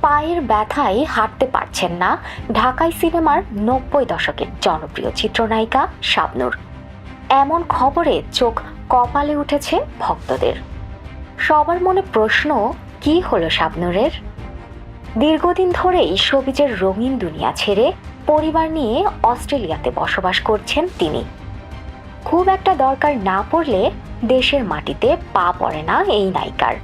পায়ের ব্যথায় হাঁটতে পারছেন না ঢাকাই সিনেমার নব্বই দশকের জনপ্রিয় চিত্রনায়িকা শাবনূর। এমন খবরে চোখ কপালে উঠেছে ভক্তদের। সবার মনে প্রশ্ন, কি হলো শাবনূরের? দীর্ঘদিন ধরেই সবিজের রঙিন দুনিয়া ছেড়ে পরিবার নিয়ে অস্ট্রেলিয়াতে বসবাস করছেন তিনি। খুব একটা দরকার না পড়লে দেশের মাটিতে পা পড়ে না এই নায়িকার।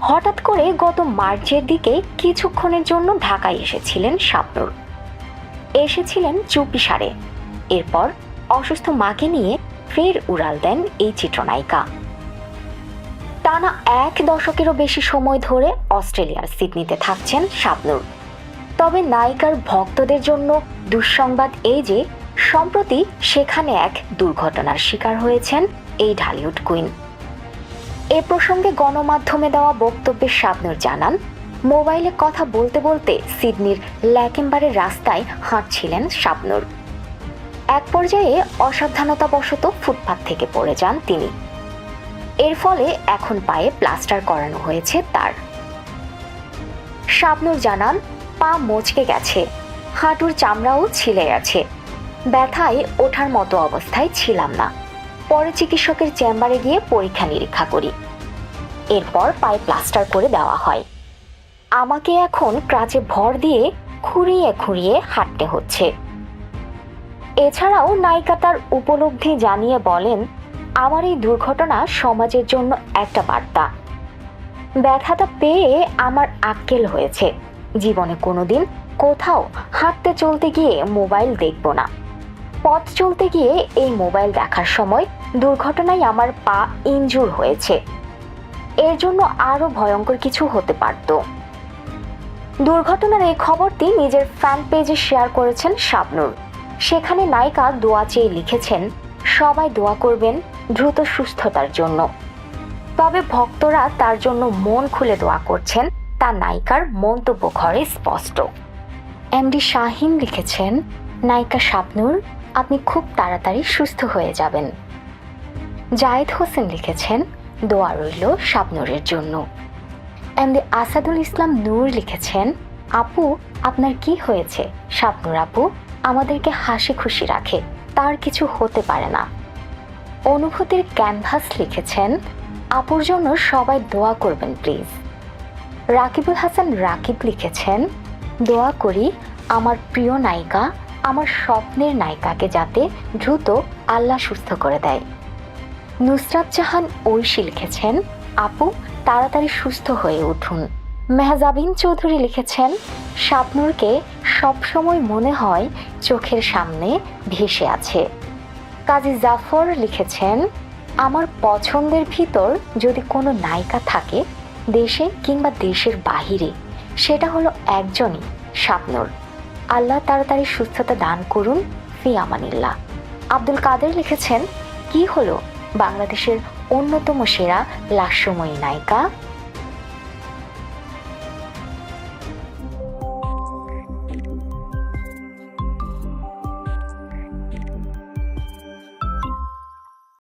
হঠাৎ করে গত মার্চের দিকে কিছুক্ষণের জন্য ঢাকায় এসেছিলেন শাবনুর। এসেছিলেন চুপিসারে এরপর অসুস্থ মাকে নিয়ে ফের উড়াল দেন এই চিত্রনায়িকা। টানা এক দশকেরও বেশি সময় ধরে অস্ট্রেলিয়ার সিডনিতে থাকছেন শাবনুর। তবে নায়িকার ভক্তদের জন্য দুঃসংবাদ এই যে, সম্প্রতি সেখানে এক দুর্ঘটনার শিকার হয়েছেন এই ঢালিউড কুইন। এ প্রসঙ্গে গণমাধ্যমে দেওয়া বক্তব্যে শাবনুর জানান, মোবাইলে কথা বলতে বলতে সিডনির ল্যাকেম্বারের রাস্তায় হাঁটছিলেন শাবনুর। এক পর্যায়ে অসাবধানতাবশত ফুটপাত থেকে পড়ে যান তিনি। এর ফলে এখন পায়ে প্লাস্টার করানো হয়েছে তার। শাবনুর জানান, পা মচকে গেছে, হাঁটুর চামড়াও ছিলে গেছে, ব্যথায় ওঠার মতো অবস্থায় ছিলাম না। পরে চিকিৎসকের চেম্বারে গিয়ে পরীক্ষা নিরীক্ষা করি। এরপর পায়ে প্লাস্টার করে দেওয়া হয়। আমাকে এখন ক্রাচে ভর দিয়ে খুঁড়িয়ে খুঁড়িয়ে হাঁটতে হচ্ছে। এছাড়াও নায়িকা তার উপলব্ধি জানিয়ে বলেন, আমার এই দুর্ঘটনা সমাজের জন্য একটা বার্তা। ব্যথাটা পেয়ে আমার আক্কেল হয়েছে। জীবনে কোনোদিন কোথাও হাঁটতে চলতে গিয়ে মোবাইল দেখব না। পথ চলতে গিয়ে এই মোবাইল দেখার সময় দুর্ঘটনায় আমার পা ইনজুর হয়েছে। এর জন্য আরও ভয়ঙ্কর কিছু হতে পারত। দুর্ঘটনার এই খবরটি নিজের ফ্যান পেজে শেয়ার করেছেন শাবনুর। সেখানে নায়িকা দোয়া চেয়ে লিখেছেন, সবাই দোয়া করবেন দ্রুত সুস্থতার জন্য। তবে ভক্তরা তার জন্য মন খুলে দোয়া করছেন, তা নায়িকার মন্তব্য ঘরে স্পষ্ট। এমডি শাহিন লিখেছেন, নায়িকা শাবনুর আপনি খুব তাড়াতাড়ি সুস্থ হয়ে যাবেন। জায়েদ হোসেন লিখেছেন, দোয়া রইল শাবনুরের জন্য। এমডি আসাদুল ইসলাম নূর লিখেছেন, আপু, আপনার কি হয়েছে? শাবনুর আপু, আমাদেরকে হাসি খুশি রাখে, তার কিছু হতে পারে না। অনুভূতির ক্যানভাস লিখেছেন, আপুর জন্য সবাই দোয়া করবেন, প্লিজ। রাকিবুল হাসান রাকিব লিখেছেন, দোয়া করি আমার প্রিয় নায়িকা আমার স্বপ্নের নায়িকাকে যাতে দ্রুত আল্লাহ সুস্থ করে দেয়। নুসরাত জাহান ঐশী লিখেছেন, আপু, তাড়াতাড়ি সুস্থ হয়ে উঠুন। মেহজাবিন চৌধুরী লিখেছেন, শাবনুরকে সবসময় মনে হয় চোখের সামনে ভেসে আছে। কাজী জাফর লিখেছেন, আমার পছন্দের ভিতর যদি কোনো নায়িকা থাকে, দেশে কিংবা দেশের বাহিরে, সেটা হলো একজনই শাবনুর। আল্লাহ তাড়াতাড়ি সুস্থতা দান করুন, ফি আমানিল্লাহ। আব্দুল কাদের লিখেছেন, কি হলো? বাংলাদেশের অন্যতম সেরা লাস্যময়ী নায়িকা?